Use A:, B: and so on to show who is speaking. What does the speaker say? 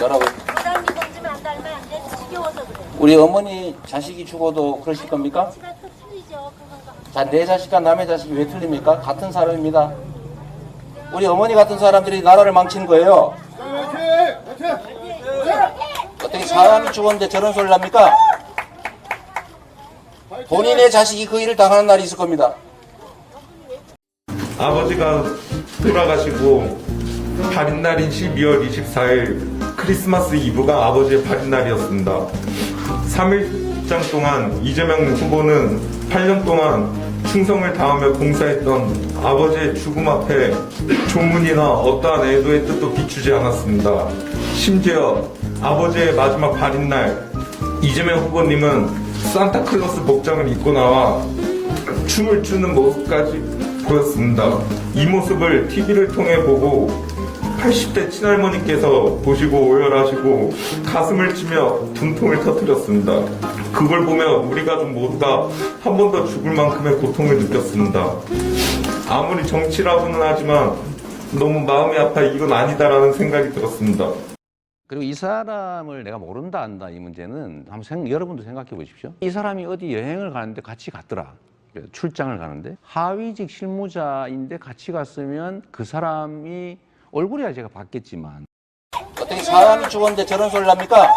A: 뭐라고?
B: 부담 안. 지겨워서 그래.
A: 우리 어머니 자식이 죽어도 그러실 겁니까?
B: 지가 또 틀리죠. 그건
A: 자, 내 자식과 남의 자식이 왜 틀립니까? 같은 사람입니다. 우리 어머니 같은 사람들이 나라를 망치는 거예요. 어떻게 사람이 죽었는데 저런 소리를 합니까? 본인의 자식이 그 일을 당하는 날이 있을 겁니다.
C: 아버지가 돌아가시고 발인 날인 12월 24일 크리스마스 이브가 아버지의 발인날이었습니다. 3일장 동안 이재명 후보는 8년 동안 충성을 다하며 봉사했던 아버지의 죽음 앞에 조문이나 어떠한 애도의 뜻도 비추지 않았습니다. 심지어 아버지의 마지막 발인날 이재명 후보님은 산타클로스 복장을 입고 나와 춤을 추는 모습까지 보였습니다. 이 모습을 TV를 통해 보고 80대 친할머니께서 보시고 오열하시고 가슴을 치며 분통을 터뜨렸습니다. 그걸 보며 우리 가족 모두가 한 번 더 죽을 만큼의 고통을 느꼈습니다. 아무리 정치라고는 하지만 너무 마음이 아파 이건 아니다라는 생각이 들었습니다.
A: 그리고 이 사람을 내가 모른다 안다 이 문제는 한번 생, 여러분도 생각해 보십시오. 이 사람이 어디 여행을 가는데 같이 갔더라. 출장을 가는데 하위직 실무자인데 같이 갔으면 그 사람이 얼굴이야 제가 봤겠지만 어떻게 사람이 죽었는데 저런 소리를 합니까?